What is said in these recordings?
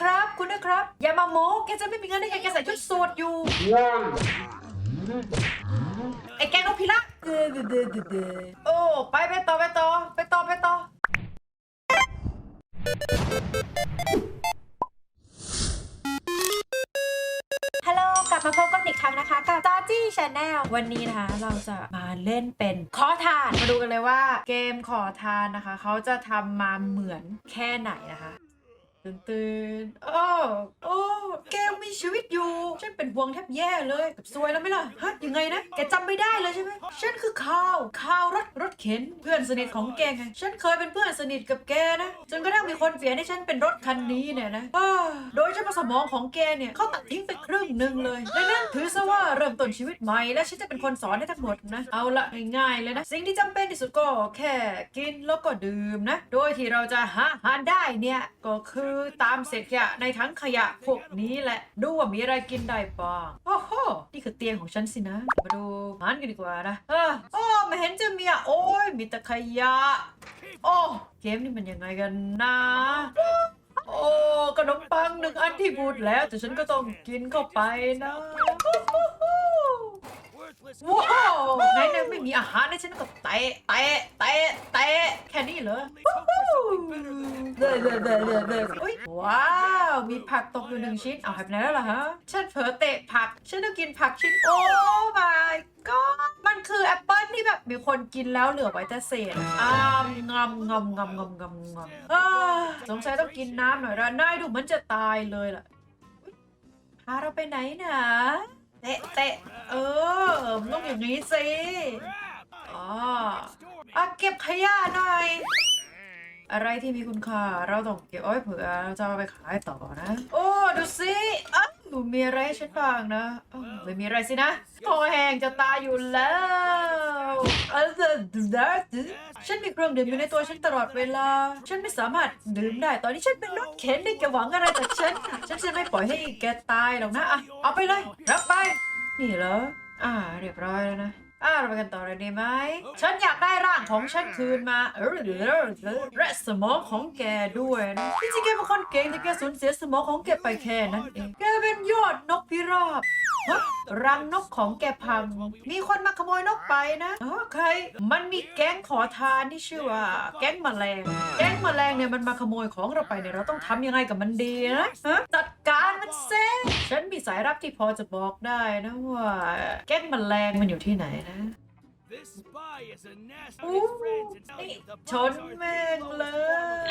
นะครับ คุณนะครับ อย่ามาโม้แกจะไม่มีเงินได้ไงแกใส่ชุดสูทอยู่ ไอ้แกนกพิราบเดเดเดเดเดโอ้ไปไปต่อไปต่อไปต่อไปต่อฮัลโหลกลับมาพบกันอีกครั้งนะคะกับจอจี้ชาแนลวันนี้นะคะ เราจะมาเล่นเป็นขอทาน มาดูกันเลยว่าเกมขอทานนะคะ เขาจะทำมาเหมือนแค่ไหนนะคะ ตื่นตื่นโอ้โอ้ แกมีชีวิตอยู่ ฉันเป็นห่วงแทบแย่เลยกับซวยแล้วไหมล่ะฮะยังไงนะ แกจำไม่ได้เลยใช่ไหมฉันคือข้าวข้าวรถรถเข็นเพื่อนสนิทของแกไงฉันเคยเป็นเพื่อนสนิทกับแกนะจนกระทั่งมีคนเปลี่ยนให้ฉันเป็นรถคันนี้เนี่ยนะอ้าโดยเฉพาะสมองของแกเนี่ยเขาตัดทิ้งไปครึ่งหนึ่งเลยดังนั้นถือซะว่าเริ่มต้นชีวิตใหม่และฉันจะเป็นคนสอนให้ทั้งหมดนะเอาละง่ายๆเลยนะสิ่งที่จำเป็นที่สุดก็แค่กินแล้วก็ดื่มนะ โดยที่เราจะหาอาหารได้เนี่ยก็คือตามเศษขยะในทั้งขยะพวกนี้แหละ ดูว่ามีอะไรกินได้บ้างโอ้โหนี่คือเตียงของฉันสินะ มาดูอาหารกันดีกว่านะเออโอ้ไม่เห็นจะมีอะโอ้ยมีแต่ขยะโอ้เกมนี่มันยังไงกันนะโอ้ขนมปังหนึ่งอันที่บูดแล้ว แต่ฉันก็ต้องกินเข้าไปนะว้าวไหนไหนไม่มีอาหารนะฉันก็เตะเตะเตะเตะแค่นี้เหรอ เด้อเด้อเด้อเด้อเด้ออุ๊ยว้าว มีผักตกอยู่หนึ่งชิ้น เอาหายไปไหนแล้วล่ะฮะ ฉันเผลอเตะผัก ฉันต้องกินผักชิ้น โอ้ my god มันคือแอปเปิลที่แบบมีคนกินแล้วเหลือไว้แต่เศษอะอ้ามงำงำงำงำงำงำอ้าสงสัยต้องกินน้ำหน่อยละนายดูเหมือนจะตายเลยล่ะอุ๊ยพาเราไปไหนนะเตะเตะเออมันต้องอย่างนี้สิอ๋ออะเก็บขยะหน่อย อะไรที่มีคุณค่า เราต้องเก็บเอาไว้เผื่อเราจะเอาไปขายต่อนะ โอ้ดูสิอ้าวมีอะไรให้ฉันบ้างนะอ้าวไม่มีอะไรสินะคอแห้งจะตายอยู่แล้วเออดูดฉันมีเครื่องดื่มอยู่ในตัวฉันตลอดเวลา ฉันไม่สามารถดื่มได้ ตอนนี้ฉันเป็นรถเข็นได้แกหวังอะไรจากฉัน ฉันจะไม่ปล่อยให้แกตายหรอกนะอะเอาไปเลยรับไป นี่เหรออ่า เรียบร้อยแล้วนะ อ่าเราไปกันต่อเลยดีไหม ฉันอยากได้ร่างของฉันคืนมา เออและสมองของแกด้วยนะที่จริงแกเป็นคนเก่งแต่แกสูญเสียสมองของแกไปแค่นั้นเอง แกเป็นยอดนกพิราบรังนกของแกพัง มีคนมาขโมยนกไปนะอ๋อใคร มันมีแก๊งขอทานที่ชื่อว่า แก๊งแมลง แก๊งแมลงเนี่ยมันมาขโมยของเราไปเนี่ยเราต้องทำยังไงกับมันดีนะฮะจัดการมันเซ่ ฉันมีสายรับที่พอจะบอกได้นะว่าแก๊งแมลงมันอยู่ที่ไหนนะ This spy is a nasty อู้ friend to นี่ take the ชน buzzards แม่งเลย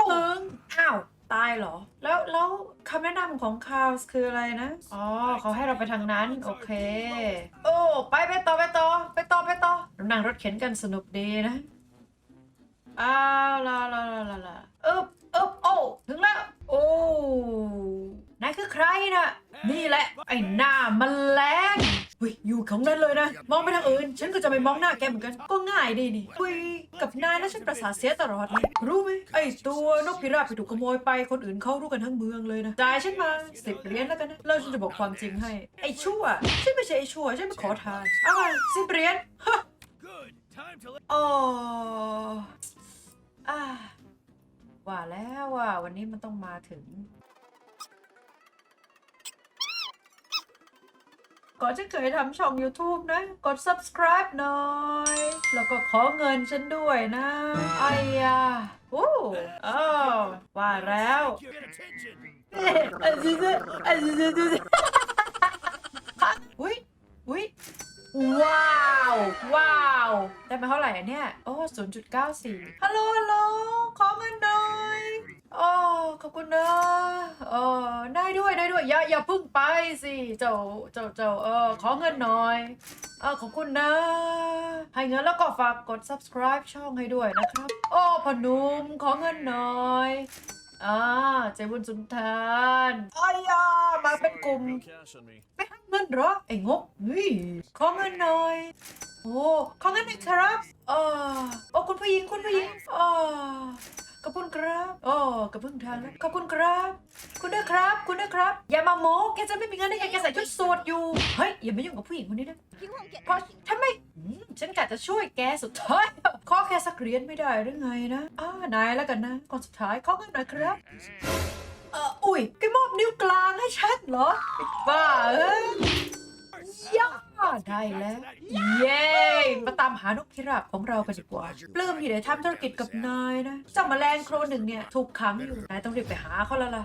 ปึ้งอ้าวตายเหรอ แล้วแล้วคำแนะนำของคาวส์คืออะไรนะ อ๋อเขาให้เราไปทางนั้น โอเค โอ้ไปไปต่อไปต่อไปต่อไปต่อเรานั่งรถเข็นกันสนุกดีนะอ้าวลาลาลาลาลาอึบอึบโอ้ถึงแล้วโอ้นายคือใครนะนี่แหละ ไอ้หน้ามันแรงเฮ้ยอยู่ของนั้นเลยนะ มองไปทางอื่น ฉันก็จะไม่มองหน้าแกเหมือนกัน ก็ง่ายดีนี่คุยกับนายแล้วฉันประสาทเสียตลอดเลยรู้ไหมไอ้ตัวนกพิราบไปถูกขโมยไปคนอื่นเขารู้กันทั้งเมืองเลยนะจ่ายฉันมาสิบเหรียญแล้วกันนะแล้วฉันจะบอกความจริงให้ ไอ้ชั่ว ฉันไม่ใช่ไอ้ชั่ว ฉันมาขอทานเอามาสิบเหรียญฮะ Good. Time to let โอ้อา ว่าแล้วว่าวันนี้มันต้องมาถึง ก่อนจะเคยทำช่อง YouTube นะ กด subscribe หน่อย แล้วก็ขอเงินฉันด้วยนะไอ้ยาโอ้เออว่าแล้ว get attention. อันนี้อันนี้อุ้ยอุ้ยว้าว ว้าว ได้มาเท่าไหร่อะเนี่ย โอ้ศูนย์จุดเก้าสี่ฮัลโหลฮัลโหล ขอเงินหน่อยโอ้ขอบคุณนะเออได้ด้วยได้ด้วย อย่าอย่าพึ่งไปสิเจ้าเจ้าเจ้าเออขอเงินหน่อยเออขอบคุณนะ ให้เงินแล้วก็ฝากกด subscribe ช่องให้ด้วยนะครับ โอ้พอหนุมขอเงินหน่อยอ่าใจบุญสุนทานอ้ายามาเป็นกลุ่มไม่ให้เงินหรอไอ้งกเฮ้ขอเงินหน่อยโอ้ขอเงินหน่อยครับเออโอ้คุณผู้หญิงคุณผู้หญิงเออ ขอบคุณครับโอ้กระเพึ่งทางแล้วขอบคุณครับ คุณด้วยครับ คุณด้วยครับ อย่ามาโม้แกจะไม่มีเงินได้ยังแกใส่ชุดสูทอยู่เฮ้ยอย่ามายุ่งกับผู้หญิงคนนี้นะเพราะถ้าไม่อืมฉันกะจะช่วยแกสุดท้ายขอแค่สักเหรียญไม่ได้หรือไงนะอ่านายแล้วกันนะคนสุดท้ายขอเงินหน่อยครับเอออุ้ยแกมอบนิ้วกลางให้ฉันเหรอบ้าเอ้ยย่าได้แล้ว เย้มาตามหานกพิราบของเรากันดีกว่า ปลื้มที่ได้ทำธุรกิจกับนายนะ เจ้าแมลงโครนหนึ่งเนี่ย ถูกขังอยู่ นายต้องรีบไปหาเขาแล้วล่ะ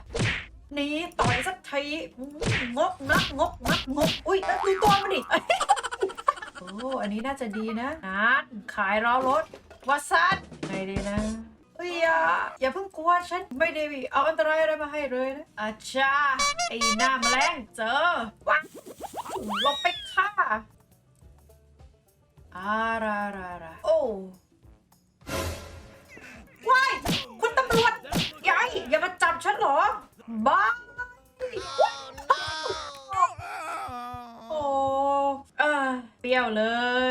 นี่ต่อยสักทีอืมงกนักงกนักงกอุ้ยแล้วดูตัวมันดิ โอ้ อันนี้น่าจะดีนะนันขายล้อรถวัสันไงดีนะเอ้ยอย่าอย่าเพิ่งกลัวฉันไม่ได้เอาอันตรายอะไรมาให้เลยนะอาชาไอ้หน้าแมลงเจอว้าวหลบไป ค่ะอาราราราโอ้ว้ายคุณตำรวจยายอย่ามาจับฉันเหรอ บ้าโอ้เออเปรี้ยวเล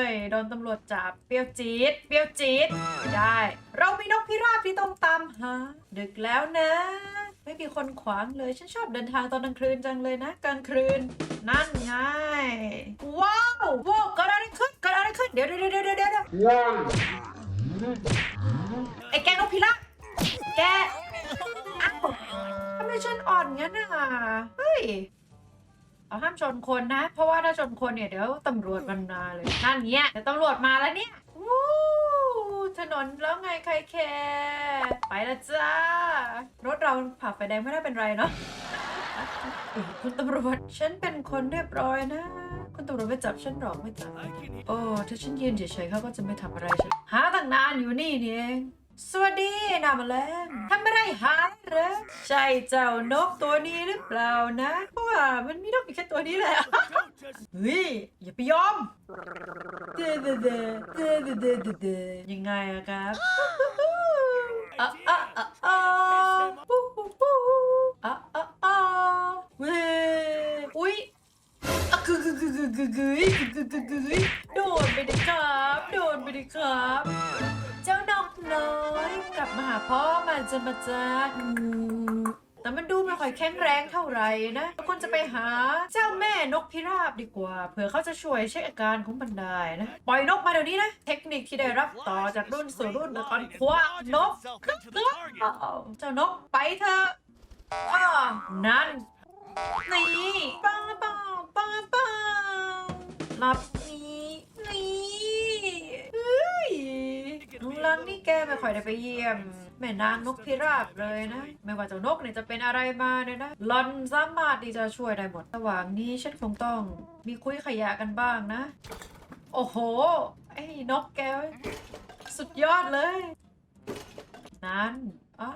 ย โดนตำรวจจับ เปรี้ยวจี๊ด เปรี้ยวจี๊ดไม่ได้ เรามีนกพิราบที่ต้องตามหา ดึกแล้วนะ ไม่มีคนขวางเลย ฉันชอบเดินทางตอนกลางคืนจังเลยนะ กลางคืน นั่นไง ว้าวว้าวเกิดอะไรขึ้นเกิดอะไรขึ้น เดี๋ยวเดี๋ยวเดี๋ยวเดี๋ยวเดี๋ยวไอ้แกนกพิราบแกอ้าวทำไมฉันอ่อนงั้นอะเฮ้ยเอาห้ามชนคนนะ เพราะว่าถ้าชนคนเนี่ยเดี๋ยวตำรวจมันมาเลยนั่นเนี้ยเดี๋ยวตำรวจมาแล้วเนี่ย ถนนแล้วไงใครแคร์ไปละจ้า รถเราผ่าไฟแดงไม่ได้เป็นไรเนาะคุณตำรวจฉันเป็นคนเรียบร้อยนะ คุณตำรวจไม่จับฉันหรอกไม่จับโอ้ถ้าฉันยืนเฉยๆเขาก็จะไม่ทำอะไรฉันหาตั้งนานอยู่นี่นี่เอง สวัสดีนามาแรงทำไม่ได้หาเหรอใช่เจ้านกตัวนี้หรือเปล่านะเพราะว่ามันมีนกอยู่แค่ตัวนี้แหละ Don't just เฮ้ยอย่าไปยอมเดเดเดเดเดเดเดเดยังไงอะครับอะอะอะอะปูปูปูอะอะอะเว้ยอุ้ยอะคือคือคือคือคือคือคือคือคือโดนไปดิครับ โดนไปดิครับเจ้า น้อยกลับมาหาพ่อมันจะมาจ้าแต่มันดูไม่ค่อยแข็งแรงเท่าไหร่นะควรจะไปหาเจ้าแม่นกพิราบดีกว่า เผื่อเขาจะช่วยเช็คอาการของมันได้นะ ปล่อยนกมาเดี๋ยวนี้นะ เทคนิคที่ได้รับต่อจากรุ่นสู่รุ่นโดยการคว้านกเจ้านกไปเถอะอ้านั่นนี่ป้าป้าป้าป้าหลับนี้นี่เฮ้ยน้อง ลังนี่แกไม่ค่อยได้ไปเยี่ยม แม่นางนกพิราบเลยนะ ไม่ว่าเจ้านกเนี่ยจะเป็นอะไรมาเนี่ยนะหลอนสามารถที่จะช่วยได้หมดระหว่างนี้ฉันคงต้องมีคุยขยะกันบ้างนะ โอ้โห ไอ้นกแกสุดยอดเลย นั้นอ่า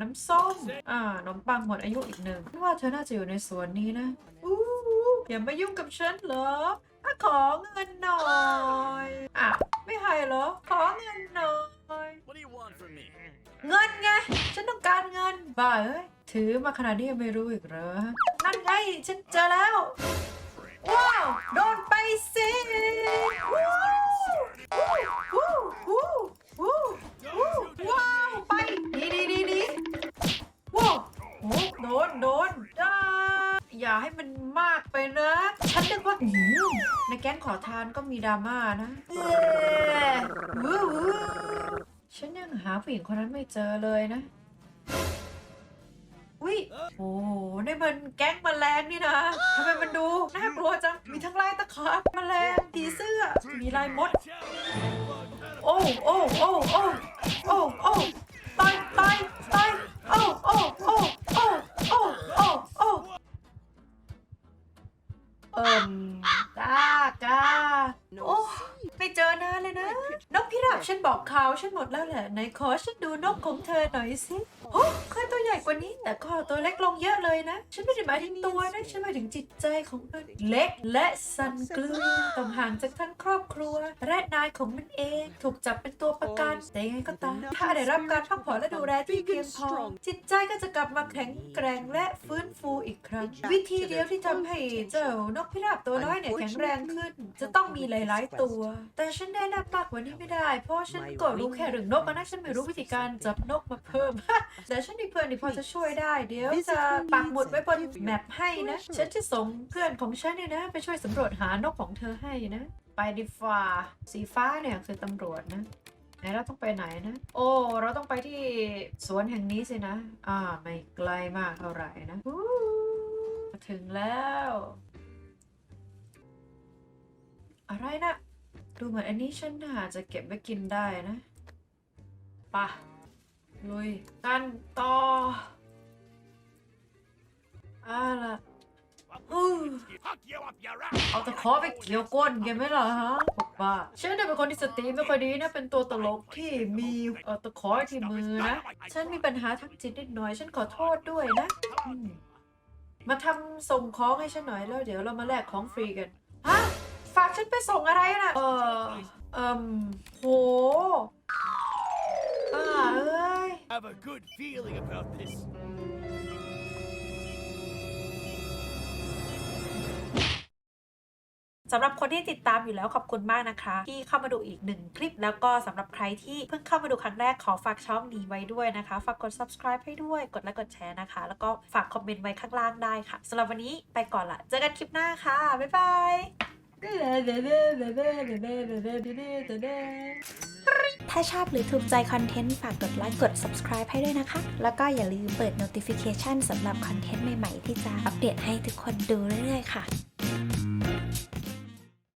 น้ำส้ม อ่านมปังหมดอายุอีกหนึ่งว่าเธอน่าจะอยู่ในสวนนี้นะอู้อย่ามายุ่งกับฉันเหรอขอเงินหน่อยอะไม่ให้เหรอ ขอเงิน บ้าเอ้ยถือมาขนาดนี้ยังไม่รู้อีกเหรอ นั่นไงฉันเจอแล้ว ว้าว โดนไปสิว้าววู้วู้วู้วู้ว้าว ไป ดีดีดีดีว้าวโอ้โดนโดนจ้าอย่าให้มันมากไปนะ ฉันนึกว่าในแก๊งขอทานก็มีดราม่านะเอ้ยวู้วู้ฉันยังหาผู้หญิงคนนั้นไม่เจอเลยนะ โอ้นี่มันแก๊งแมลงนี่นะทำไมมันดูน่ากลัวจัง มีทั้งลายตะขาบแมลงผีเสื้อ มีลายมด Watch out. โอ้ โอ้ โอ้ โอ้ โอ้ โอ้ตายตายตายโอ้ โอ้ โอ้ โอ้ โอ้ โอ้ โอ้เอิ่มกล้ากล้าโอ้ไม่เจอนานเลยนะ นกพิราบฉันบอกข่าวฉันหมดแล้วแหละไหนขอฉันดูนกของเธอหน่อยสิโอ้เคยตัวตัว ใหญ่กว่านี้ แต่ก็ตัวเล็กลงเยอะเลยนะ ฉันไม่ได้หมายถึงตัวนะ ฉันหมายถึงจิตใจของมันเล็กและสั่นเกลือต้องห่างจากทั้งครอบครัว และนายของมันเอง ถูกจับเป็นตัวประกันแต่ยังไงก็ตาม ถ้าได้รับการพักผ่อนและดูแลที่เพียงพอ จิตใจก็จะกลับมาแข็งแกร่งและฟื้นฟูอีกครั้ง วิธีเดียวที่ทำให้เจ้านกพิราบตัวน้อยเนี่ยแข็งแรงขึ้น จะต้องมีหลาย ๆ ตัว แต่ฉันแนะนำมากว่านี้ไม่ได้ เพราะฉันก็รู้แค่เรื่องนกอะนะฉันไม่รู้วิธีการจับนกมาเพิ่มแต่ฉันมีเพื่อนที่พอจะช่วยได้ เดี๋ยวจะปักหมุดไว้บนแมปให้นะ ฉันจะส่งเพื่อนของฉันเนี่ยนะ ไปช่วยสำรวจหานกของเธอให้นะ ไปดีฟ้าสีฟ้าเนี่ยคือตำรวจนะไหนเราต้องไปไหนนะ โอ้ เราต้องไปที่สวนแห่งนี้สินะ อ่า ไม่ไกลมากเท่าไหร่นะอู้ถึงแล้ว อะไรนะ ดูเหมือนอันนี้ฉันน่าจะเก็บไว้กินได้นะไปะ ลุยกันต่อเอาล่ะ Ooh. Fuck you up your ass. เอาตะขอไปเกี่ยวก้นแกไหมล่ะฮะบอกว่าฉันเนี่ยเป็นคนที่สติไม่ค่อยดีนะ เป็นตัวตลกที่มีเอ่อตะขอที่มือนะ ฉันมีปัญหาทางจิตนิดหน่อย ฉันขอโทษด้วยนะอืมมาทำส่งของให้ฉันหน่อยแล้วเดี๋ยวเรามาแลกของฟรีกัน ฮะ ฝากฉันไปส่งอะไรนะเออเอ่มโหอ่าเอ้ย Have a good feeling about this. สำหรับคนที่ติดตามอยู่แล้วขอบคุณมากนะคะ ที่เข้ามาดูอีกหนึ่งคลิป แล้วก็สำหรับใครที่เพิ่งเข้ามาดูครั้งแรกขอฝากช่องนี้ไว้ด้วยนะคะ ฝากกด subscribe ให้ด้วยกดไลค์กดแชร์นะคะ แล้วก็ฝากคอมเมนต์ไว้ข้างล่างได้ค่ะสำหรับวันนี้ไปก่อนละเจอกันคลิปหน้าค่ะ บ๊ายบาย ถ้าชอบหรือถูกใจคอนเทนต์ ฝากกดไลค์กด subscribe ให้ด้วยนะคะ แล้วก็อย่าลืมเปิด notification สำหรับคอนเทนต์ใหม่ ๆ ที่จะอัปเดตให้ทุกคนดูเรื่อยๆค่ะ